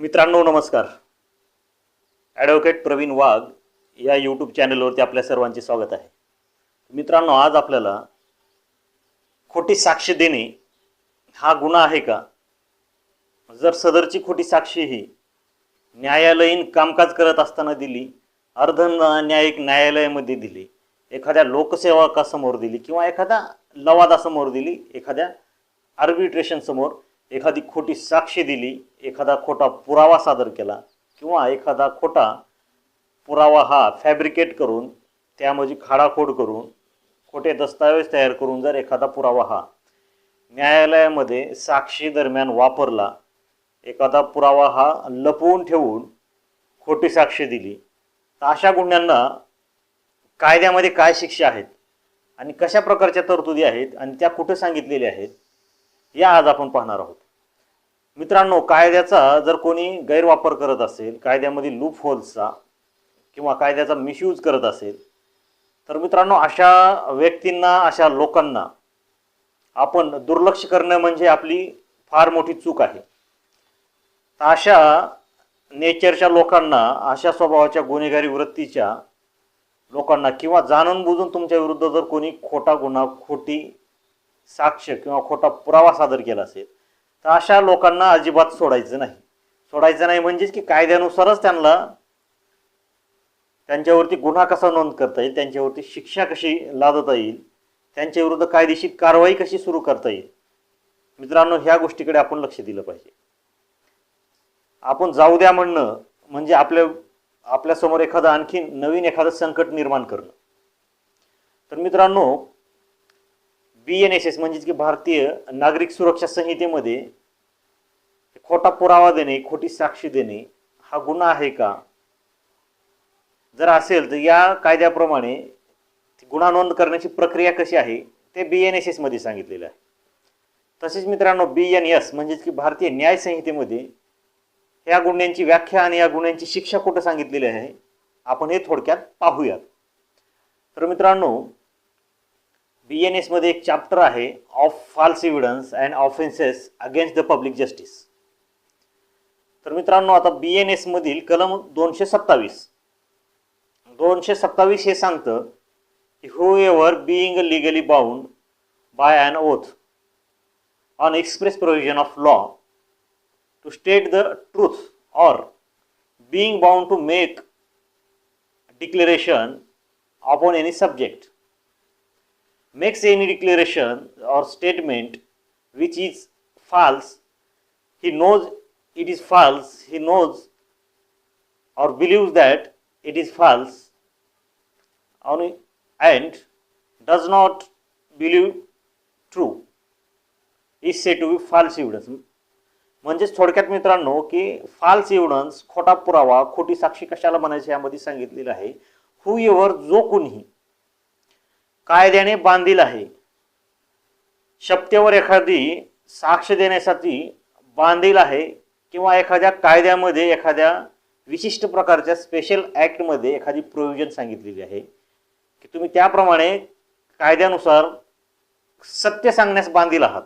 मित्रांनो नमस्कार. ॲडव्होकेट प्रवीण वाघ या यूट्यूब चॅनलवरती आपल्या सर्वांचे स्वागत आहे. मित्रांनो आज आपल्याला खोटी साक्ष देणे हा गुन्हा आहे का? जर सदरची खोटी साक्षी ही न्यायालयीन कामकाज करत असताना दिली अर्ध न्यायिक न्यायालयामध्ये दिली एखाद्या लोकसेवकासमोर दिली किंवा एखाद्या लवादासमोर दिली एखाद्या आर्बिट्रेशनसमोर एखादी खोटी साक्षी दिली एखादा खोटा पुरावा सादर केला किंवा एखादा खोटा पुरावा हा फॅब्रिकेट करून त्यामध्ये खाडाखोड करून खोटे दस्तावेज तयार करून जर एखादा पुरावा हा न्यायालयामध्ये साक्षी दरम्यान वापरला एखादा पुरावा हा लपवून ठेवून खोटी साक्षी दिली तर अशा गुन्ह्यांना कायद्यामध्ये काय शिक्षा आहेत आणि कशा प्रकारच्या तरतुदी आहेत आणि त्या कुठे सांगितलेल्या आहेत या आज आपण पाहणार आहोत. मित्रांनो कायद्याचा जर कोणी गैरवापर करत असेल कायद्यामधील लूप होल्सचा किंवा कायद्याचा मिसयूज करत असेल तर मित्रांनो अशा व्यक्तींना अशा लोकांना आपण दुर्लक्ष करणं म्हणजे आपली फार मोठी चूक आहे. तर अशा नेचरच्या लोकांना अशा स्वभावाच्या गुन्हेगारी वृत्तीच्या लोकांना किंवा जाणून बुजून तुमच्या विरुद्ध जर कोणी खोटा गुन्हा खोटी साक्ष किंवा खोटा पुरावा सादर केला असेल तर अशा लोकांना अजिबात सोडायचं नाही. सोडायचं नाही म्हणजेच की कायद्यानुसारच त्यांना त्यांच्यावरती गुन्हा कसा नोंद करता येईल त्यांच्यावरती शिक्षा कशी लादता येईल त्यांच्या विरुद्ध कायदेशीर कारवाई कशी सुरू करता येईल. मित्रांनो ह्या गोष्टीकडे आपण लक्ष दिलं पाहिजे. आपण जाऊ द्या म्हणणं म्हणजे आपल्या आपल्यासमोर एखादं आणखी नवीन एखादं संकट निर्माण करणं. तर मित्रांनो बी एन एस एस म्हणजेच की भारतीय नागरिक सुरक्षा संहितेमध्ये खोटा पुरावा देणे खोटी साक्षी देणे हा गुन्हा आहे का? जर असेल तर या कायद्याप्रमाणे गुन्हा नोंद करण्याची प्रक्रिया कशी आहे ते बी एन एस एसमध्ये सांगितलेलं आहे. तसेच मित्रांनो बी एन एस म्हणजेच की भारतीय न्याय संहितेमध्ये या गुन्ह्यांची व्याख्या आणि या गुन्ह्यांची शिक्षा कुठं सांगितलेली आहे आपण हे थोडक्यात पाहूयात. तर मित्रांनो बी एन एसमध्ये एक चॅप्टर आहे of false evidence and offences against the public justice तर मित्रांनो आता बी एन एसमधील कलम दोनशे सत्तावीस. दोनशे सत्तावीस हे सांगतं की whoever being legally bound by an oath on express provision of law to state the truth or being bound to make declaration upon any subject makes any declaration or statement which is false he knows it is false he knows or believes that it is false on- and does not believe true is said to be false evidence म्हणजेच थोडक्यात मित्रांनो की false evidence खोटा पुरावा खोटी साक्षी कशाला म्हणायची यामध्ये सांगितलेलं आहे हु एव्हर जो कोणी कायद्याने बांधील आहे. शपथेवर एखादी साक्ष देण्यासाठी बांधील आहे किंवा एखाद्या कायद्यामध्ये एखाद्या विशिष्ट प्रकारच्या स्पेशल ॲक्टमध्ये एखादी प्रोव्हिजन सांगितलेली आहे की तुम्ही त्याप्रमाणे कायद्यानुसार सत्य सांगण्यास बांधील आहात.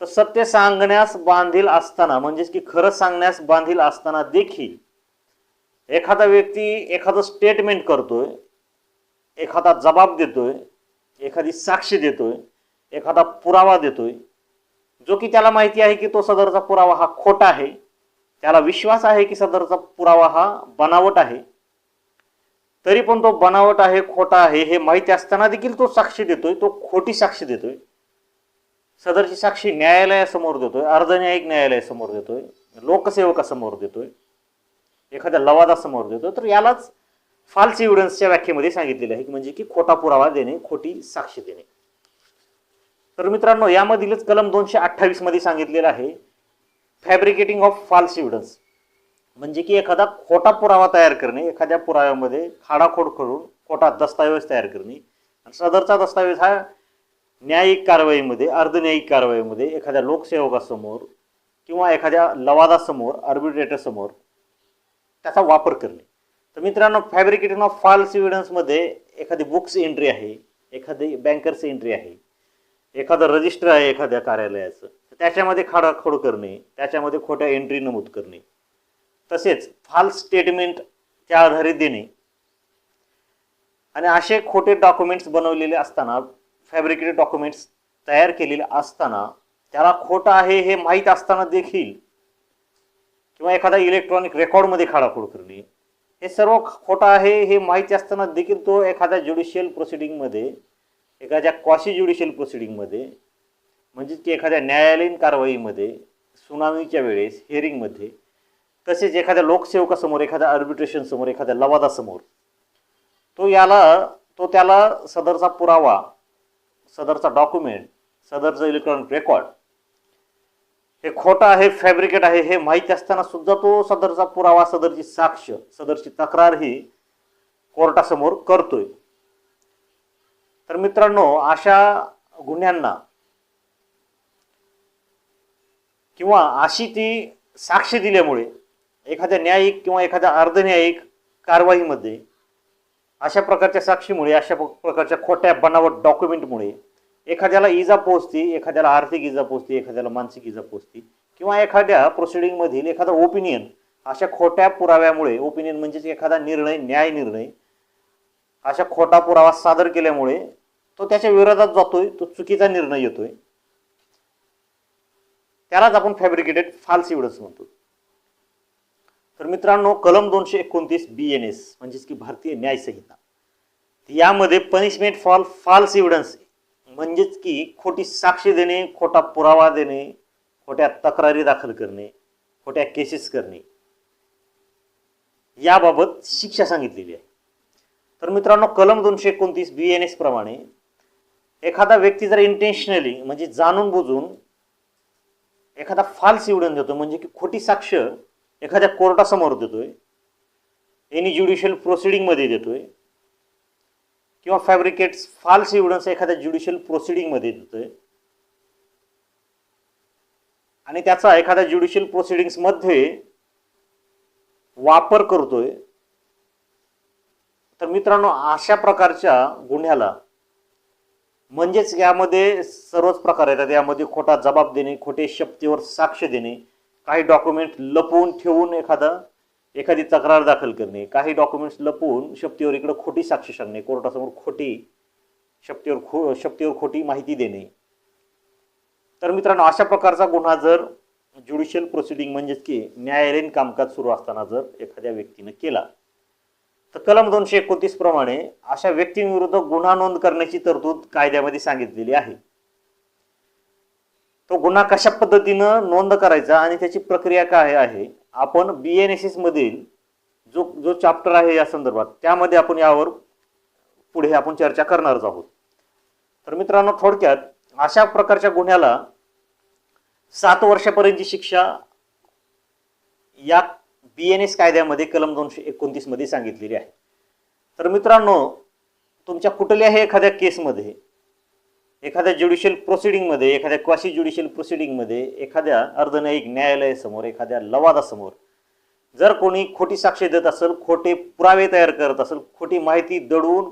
तर सत्य सांगण्यास बांधील असताना म्हणजेच की खरं सांगण्यास बांधील असताना देखील एखादा व्यक्ती एखादं स्टेटमेंट करतोय एखादा जबाब देतोय एखादी साक्ष देतोय एखादा पुरावा देतोय. जो की त्याला माहिती आहे की तो सदरचा पुरावा हा खोटा आहे. त्याला विश्वास आहे की सदरचा पुरावा हा बनावट आहे. तरी पण तो बनावट आहे खोटा आहे हे माहिती असताना देखील तो साक्षी देतोय तो खोटी साक्षी देतोय. सदरची साक्षी न्यायालयासमोर देतोय अर्धन्यायिक न्यायालयासमोर देतोय लोकसेवकासमोर देतोय एखाद्या लवादासमोर देतोय. तर यालाच फाल्स एव्हिडन्सच्या व्याख्येमध्ये सांगितलेलं आहे की म्हणजे की खोटा पुरावा देणे खोटी साक्ष देणे. तर मित्रांनो यामधीलच कलम दोनशे अठ्ठावीसमध्ये सांगितलेलं आहे फॅब्रिकेटिंग ऑफ फाल्स एव्हिडन्स म्हणजे की एखादा खोटा पुरावा तयार करणे एखाद्या पुराव्यामध्ये खाडाखोड करून खोटा दस्तावेज तयार करणे. आणि सदरचा दस्तावेज हा न्यायिक कारवाईमध्ये अर्धन्यायिक कारवाईमध्ये एखाद्या लोकसेवकासमोर किंवा एखाद्या लवादासमोर आर्बिट्रेटरसमोर त्याचा वापर करणे. तर मित्रांनो फॅब्रिकेटिंग ऑफ फॉल्स एव्हिडन्समध्ये एखादी बुक्स एंट्री आहे एखादी बँकर्स एंट्री आहे एखादं रजिस्टर आहे एखाद्या कार्यालयाचं त्याच्यामध्ये खाडाखोड करणे त्याच्यामध्ये खोट्या एंट्री नमूद करणे. तसेच फाल्स स्टेटमेंट त्या आधारे देणे. आणि असे खोटे डॉक्युमेंट्स बनवलेले असताना फॅब्रिकेटेड डॉक्युमेंट्स तयार केलेले असताना त्याला खोटं आहे हे माहीत असताना देखील किंवा एखादा इलेक्ट्रॉनिक रेकॉर्डमध्ये खाडाखोड करणे हे सर्व खोटं आहे हे माहिती असताना देखील तो एखाद्या ज्युडिशियल प्रोसिडिंगमध्ये एखाद्या क्वाशी ज्युडिशियल प्रोसिडिंगमध्ये म्हणजेच की एखाद्या न्यायालयीन कारवाईमध्ये सुनावणीच्या वेळेस हिअरिंगमध्ये तसेच एखाद्या लोकसेवकासमोर एखाद्या आर्बिट्रेशनसमोर एखाद्या लवादासमोर तो याला तो त्याला सदरचा पुरावा सदरचा डॉक्युमेंट सदरचा इलेक्ट्रॉनिक रेकॉर्ड हे खोटं आहे फॅब्रिकेट आहे हे माहिती असताना सुद्धा तो सदरचा पुरावा सदरची साक्ष सदरची तक्रार ही कोर्टासमोर करतोय. तर मित्रांनो अशा गुन्ह्यांना किंवा अशी ती साक्ष दिल्यामुळे एखाद्या न्यायिक किंवा एखाद्या अर्धन्यायिक कारवाईमध्ये अशा प्रकारच्या साक्षीमुळे अशा प्रकारच्या खोट्या बनावट डॉक्युमेंटमुळे एखाद्याला इजा पोहोचते एखाद्याला आर्थिक इजा पोहोचते एखाद्याला मानसिक इजा पोचती किंवा एखाद्या प्रोसिडिंगमधील एखादा ओपिनियन अशा खोट्या पुराव्यामुळे ओपिनियन म्हणजेच एखादा निर्णय न्याय निर्णय अशा खोटा पुरावा सादर केल्यामुळे तो त्याच्या विरोधात जातोय तो चुकीचा निर्णय येतोय. त्यालाच आपण फॅब्रिकेटेड फाल्स एव्हिडन्स म्हणतो. तर मित्रांनो कलम दोनशे एकोणतीस बी एन एस म्हणजेच की भारतीय न्याय संहिता यामध्ये पनिशमेंट फॉर फाल्स एव्हिडन्स म्हणजेच की खोटी साक्ष देणे खोटा पुरावा देणे खोट्या तक्रारी दाखल करणे खोट्या केसेस करणे. याबाबत शिक्षा सांगितलेली आहे. तर मित्रांनो कलम दोनशे एकोणतीस बी एन एस प्रमाणे एखादा व्यक्ती जर इंटेन्शनली म्हणजे जाणून बुजून एखादा फाल्स एव्हिडन्स देतो म्हणजे की खोटी साक्ष एखाद्या कोर्टासमोर देतोय एनी ज्युडिशियल प्रोसिडिंगमध्ये देतोय किंवा फॅब्रिकेट्स फाल्स एव्हिडन्स एखाद्या ज्युडिशियल प्रोसिडिंगमध्ये देतोय. आणि त्याचा एखाद्या ज्युडिशियल प्रोसिडिंग्समध्ये वापर करतोय. तर मित्रांनो अशा प्रकारच्या गुन्ह्याला म्हणजेच यामध्ये सर्वच प्रकार येतात. यामध्ये खोटा जबाब देणे खोटे शक्तीवर साक्ष देणे काही डॉक्युमेंट लपवून ठेवून एखादा एखादी तक्रार दाखल करणे काही डॉक्युमेंट्स लपवून शक्तीवर इकडं खोटी साक्ष सांगणे कोर्टासमोर खोटी शक्तीवर खो शक्तीवर खोटी माहिती देणे. तर मित्रांनो अशा प्रकारचा गुन्हा जर ज्युडिशियल प्रोसिडिंग म्हणजेच की न्यायालयीन कामकाज सुरू असताना जर एखाद्या व्यक्तीनं केला तर कलम दोनशे एकोणतीस प्रमाणे अशा व्यक्तींविरुद्ध गुन्हा नोंद करण्याची तरतूद कायद्यामध्ये सांगितलेली आहे. तो गुन्हा कशा पद्धतीनं नोंद करायचा आणि त्याची प्रक्रिया काय आहे आपण बी एन एस एस मधील जो जो चॅप्टर आहे या संदर्भात त्यामध्ये आपण यावर पुढे आपण चर्चा करणारच आहोत. तर मित्रांनो थोडक्यात अशा प्रकारच्या गुन्ह्याला सात वर्षापर्यंतची शिक्षा या बी एन एस कायद्यामध्ये कलम दोनशे एकोणतीसमध्ये सांगितलेली आहे. तर मित्रांनो तुमच्या कुठल्याही एखाद्या केसमध्ये एखाद्या ज्युडिशियल प्रोसिडिंगमध्ये एखाद्या क्वाशी ज्युडिशियल प्रोसिडिंगमध्ये एखाद्या अर्धन्यायिक न्यायालयासमोर एखाद्या लवादासमोर जर कोणी खोटी साक्ष देत असेल खोटे पुरावे तयार करत असेल खोटी माहिती दडवून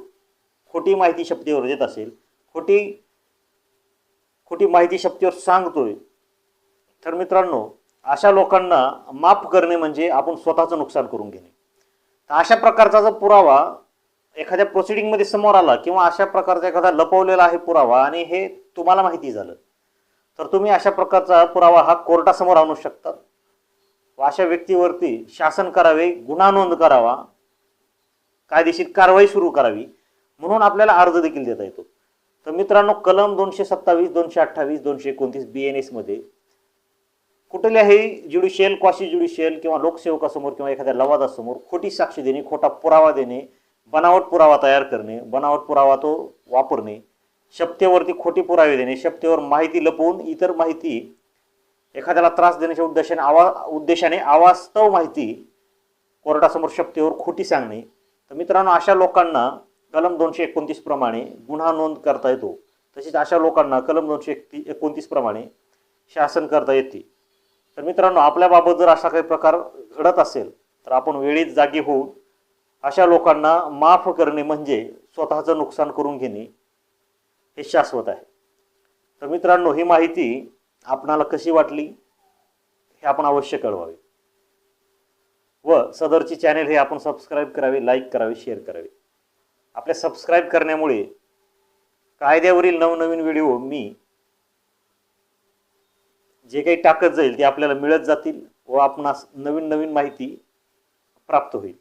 खोटी माहिती शक्तीवर देत असेल खोटी खोटी माहिती शक्तीवर सांगतोय तर मित्रांनो अशा लोकांना माफ करणे म्हणजे आपण स्वतःचं नुकसान करून घेणे. तर अशा प्रकारचा जर पुरावा एखाद्या प्रोसिडिंगमध्ये समोर आला किंवा अशा प्रकारचा एखादा लपवलेला आहे पुरावा आणि हे तुम्हाला माहिती झालं तर तुम्ही अशा प्रकारचा पुरावा हा कोर्टासमोर आणू शकता. व अशा व्यक्तीवरती शासन करावे गुन्हा नोंद करावा कायदेशीर कारवाई सुरू करावी म्हणून आपल्याला अर्ज देखील देता येतो. तर मित्रांनो कलम दोनशे सत्तावीस दोनशे अठ्ठावीस दोनशे एकोणतीस बी एन एसमध्ये कुठल्याही ज्युडिशियल क्वाशी ज्युडिशियल किंवा लोकसेवकासमोर किंवा एखाद्या लवादासमोर खोटी साक्ष देणे खोटा पुरावा देणे बनावट पुरावा तयार करणे बनावट पुरावा तो वापरणे शपथेवरती खोटी पुरावे देणे शपथेवर माहिती लपवून इतर माहिती एखाद्याला त्रास देण्याच्या उद्देशाने आवा उद्देशाने अवास्तव माहिती कोर्टासमोर शपथेवर खोटी सांगणे. तर मित्रांनो अशा लोकांना कलम दोनशे एकोणतीस प्रमाणे गुन्हा नोंद करता येतो. तसेच अशा लोकांना कलम दोनशे एकती एकोणतीस प्रमाणे शासन करता येते. तर मित्रांनो आपल्याबाबत जर असा काही प्रकार घडत असेल तर आपण वेळीच जागी होऊन अशा लोकांना माफ करणे म्हणजे स्वतःचं नुकसान करून घेणे हे शाश्वत आहे. तर मित्रांनो ही माहिती आपणाला कशी वाटली हे आपण अवश्य कळवावे. व सदरची चॅनेल हे आपण सबस्क्राईब करावे लाईक करावे शेअर करावे. आपल्या सबस्क्राईब करण्यामुळे कायद्यावरील नवनवीन व्हिडिओ मी जे काही टाकत जाईल ते आपल्याला मिळत जातील व आपणास नवीन नवीन माहिती प्राप्त होईल.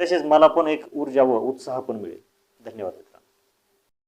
तसेच मला पण एक ऊर्जा व उत्साह पण मिळेल. धन्यवाद.